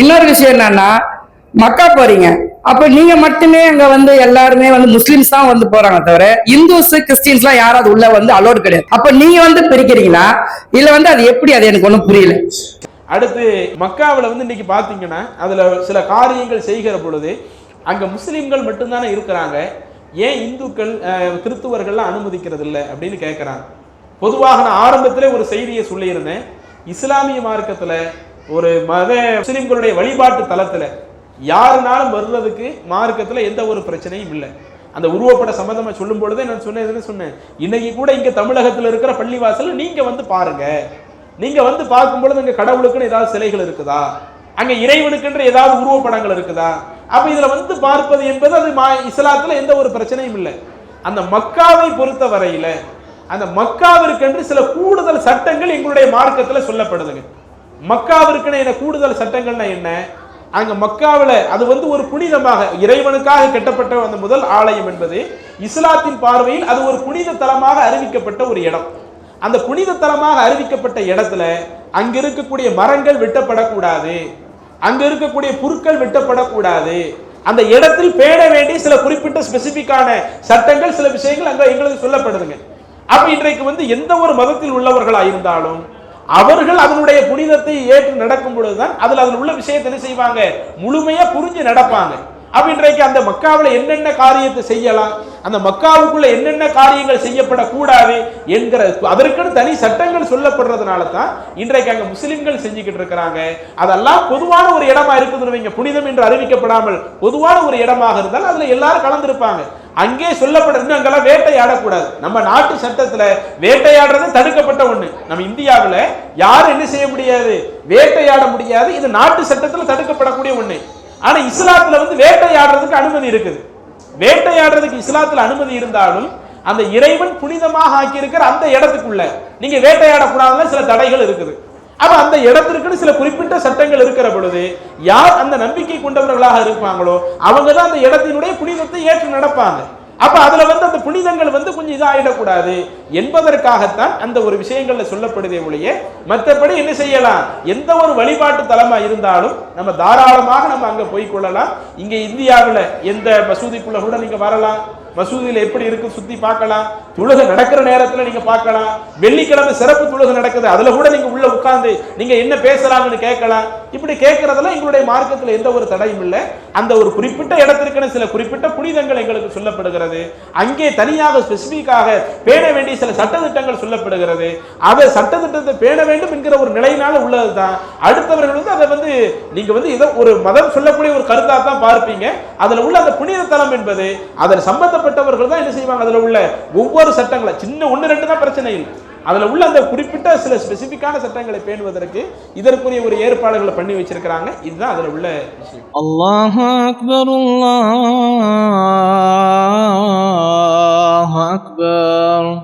இன்னொரு விஷயம் என்னன்னா மக்கா போறீங்க. அப்ப நீங்க மட்டுமே அங்க வந்து எல்லாருமே வந்து முஸ்லிம்ஸ் தான் வந்து போறாங்க தவிர இந்துஸ் கிறிஸ்டின்ஸ் எல்லாம் யாராவது உள்ள வந்து அலோடு கிடையாது. அப்ப நீங்க வந்து பிரிக்கிறீங்களா? இல்ல வந்து அது எப்படி? அது எனக்கு ஒண்ணும் புரியல. அடுத்து மக்காவில் வந்து இன்னைக்கு பார்த்தீங்கன்னா அதில் சில காரியங்கள் செய்கிற பொழுது அங்கே முஸ்லீம்கள் மட்டும்தானே இருக்கிறாங்க. ஏன் இந்துக்கள் கிறிஸ்துவர்கள்லாம் கிறித்துவர்கள்லாம் அனுமதிக்கிறது இல்லை அப்படின்னு கேட்குறாங்க பொதுவாக நான் ஆரம்பத்திலே ஒரு செய்தியை சொல்லியிருந்தேன். இஸ்லாமிய மார்க்கத்தில் ஒரு மத முஸ்லிம்களுடைய வழிபாட்டு தலத்தில் யாருனாலும் வர்றதுக்கு மார்க்கத்தில் எந்த ஒரு பிரச்சனையும் இல்லை. அந்த உருவப்பட சம்மந்தமாக சொல்லும் பொழுதே நான் சொன்னேன் சொன்னேன்? இன்னைக்கு கூட இங்கே தமிழகத்தில் இருக்கிற பள்ளிவாசல்ல நீங்க வந்து பாருங்க. நீங்க வந்து பார்க்கும் பொழுது இங்கே கடவுளுக்குன்னு ஏதாவது சிலைகள் இருக்குதா? அங்க இறைவனுக்குன்ற ஏதாவது உருவப்படங்கள் இருக்குதா? அப்ப இதுல வந்து பார்ப்பது என்பது அது மா- இஸ்லாத்துல எந்த ஒரு பிரச்சனையும் இல்லை. அந்த மக்காவை பொறுத்த வரையில அந்த மக்காவிற்கென்று சில கூடுதல் சட்டங்கள் எங்களுடைய மார்க்கத்துல சொல்லப்படுதுங்க. மக்காவிற்குன்னு என்ன கூடுதல் சட்டங்கள்னா என்ன? அங்க மக்காவில் அது வந்து ஒரு புனிதமாக இறைவனுக்காக கட்டப்பட்ட அந்த முதல் ஆலயம் என்பது இஸ்லாத்தின் பார்வையில் அது ஒரு புனித தலமாக அறிவிக்கப்பட்ட ஒரு இடம். அந்த புனித தலமாக அறிவிக்கப்பட்ட இடத்துல அங்க இருக்கக்கூடிய மரங்கள் வெட்டப்படக்கூடாது. அங்க இருக்கக்கூடிய புற்கள் வெட்டப்படக்கூடாது. அந்த இடத்தில் பேண வேண்டிய சில குறிப்பிட்ட ஸ்பெசிபிக்கான சட்டங்கள் சில விஷயங்கள் அங்க எங்களுக்கு சொல்லப்படுதுங்க. அப்ப இன்றைக்கு வந்து எந்த ஒரு மதத்தில் உள்ளவர்களா இருந்தாலும் அவர்கள் அதனுடைய புனிதத்தை ஏற்று நடக்கும் பொழுதுதான் அதில் அதில் உள்ள விஷயத்தை என்ன செய்வாங்க? முழுமையாக புரிஞ்சு நடப்பாங்க. அப்ப இன்றைக்கு அந்த மக்காவில் என்னென்ன காரியத்தை செய்யலாம்? அந்த மக்காவுக்குள்ள என்னென்ன காரியங்கள் செய்யப்படக்கூடாது என்கிற அதற்குன்னு தனி சட்டங்கள் சொல்லப்படுறதுனால தான் இன்றைக்கு அங்கே முஸ்லிம்கள் செஞ்சுக்கிட்டு இருக்கிறாங்க. அதெல்லாம் பொதுவான ஒரு இடமா இருக்குதுன்னு வைங்க. புனிதம் என்று அறிவிக்கப்படாமல் பொதுவான ஒரு இடமாக இருந்தால் அதில் எல்லாரும் கலந்துருப்பாங்க. அங்கே சொல்லப்பட அங்கெல்லாம் வேட்டையாடக்கூடாது. நம்ம நாட்டு சட்டத்தில் வேட்டையாடுறது தடுக்கப்பட்ட ஒன்று நம்ம இந்தியாவில் யாரும் என்ன செய்ய முடியாது? வேட்டையாட முடியாது. இது நாட்டு சட்டத்தில் தடுக்கப்படக்கூடிய ஒன்று ஆனால் இஸ்லாத்தில் வந்து வேட்டையாடுறதுக்கு அனுமதி இருக்குது. வேட்டையாடுறதுக்கு இஸ்லாத்தில் அனுமதி இருந்தாலும் அந்த இறைவன் புனிதமாக ஆக்கியிருக்கிற அந்த இடத்துக்குள்ள நீங்கள் வேட்டையாடக்கூடாதுன்னு சில தடைகள் இருக்குது. அப்ப அந்த இடத்திற்குன்னு சில குறிப்பிட்ட சட்டங்கள் இருக்கிற பொழுது யார் அந்த நம்பிக்கை கொண்டவர்களாக இருப்பாங்களோ அவங்க தான் அந்த இடத்தினுடைய புனிதத்தை ஏற்று நடப்பாங்க. அப்ப அதுல வந்து அந்த புனிதங்கள் வந்து கொஞ்சம் இதாகிடக்கூடாது என்பதற்காகத்தான் அந்த ஒரு விஷயங்கள்ல சொல்லப்படுதே ஒழிய மற்றபடி என்ன செய்யலாம்? எந்த ஒரு வழிபாட்டு தலமா இருந்தாலும் நம்ம தாராளமாக நம்ம அங்க போய் கொள்ளலாம். இங்க இந்தியாவில் எந்த மசூதிக்குள்ள கூட நீங்க வரலாம். மசூதியில எப்படி இருக்கு சுத்தி பார்க்கலாம். தொழுகை நடக்கிற நேரத்துல நீங்க பார்க்கலாம். வெள்ளிக்கிழமை சிறப்பு தொழுகை நடக்குது. அதுல கூட நீங்க உள்ள உட்கார்ந்து நீங்க என்ன பேசலாம்னு கேட்கலாம். இப்படி கேட்கறதெல்லாம் எங்களுடைய மார்க்கத்துல எந்த ஒரு தடையும் இல்லை. அந்த ஒரு குறிப்பிட்ட இடத்திற்கான சில குறிப்பிட்ட புனிதங்கள் எங்களுக்கு சொல்லப்படுகிறது. அங்கே தனியாக ஸ்பெசிபிக்காக பேண வேண்டிய சில சட்டத்திட்டங்கள் சொல்லப்படுகிறது. அதை சட்டத்திட்டத்தை பேண வேண்டும் என்கிற ஒரு நிலையினால உள்ளதுதான். அடுத்தவர்கள் வந்து அதை வந்து நீங்க வந்து இதை ஒரு மதம் சொல்லக்கூடிய ஒரு கருத்தா தான் பார்ப்பீங்க. அதுல உள்ள அந்த புனித தலம் என்பது அதில் சம்பந்தப்பட்டவர்கள் தான் என்ன செய்வாங்க? அதில் உள்ள ஒவ்வொரு சட்டங்களை சின்ன ஒன்று ரெண்டு தான் பிரச்சனை இல்லை. அதில் உள்ள அந்த குறிப்பிட்ட சில ஸ்பெசிஃபிக்கான சட்டங்களை பேணுவதற்கு இதற்குரிய ஒரு ஏற்பாடுகளை பண்ணி வச்சிருக்கிறாங்க. இதுதான் அதில் உள்ள விஷயம். அல்லாஹ் அக்பர் அல்லாஹ் அக்பர்.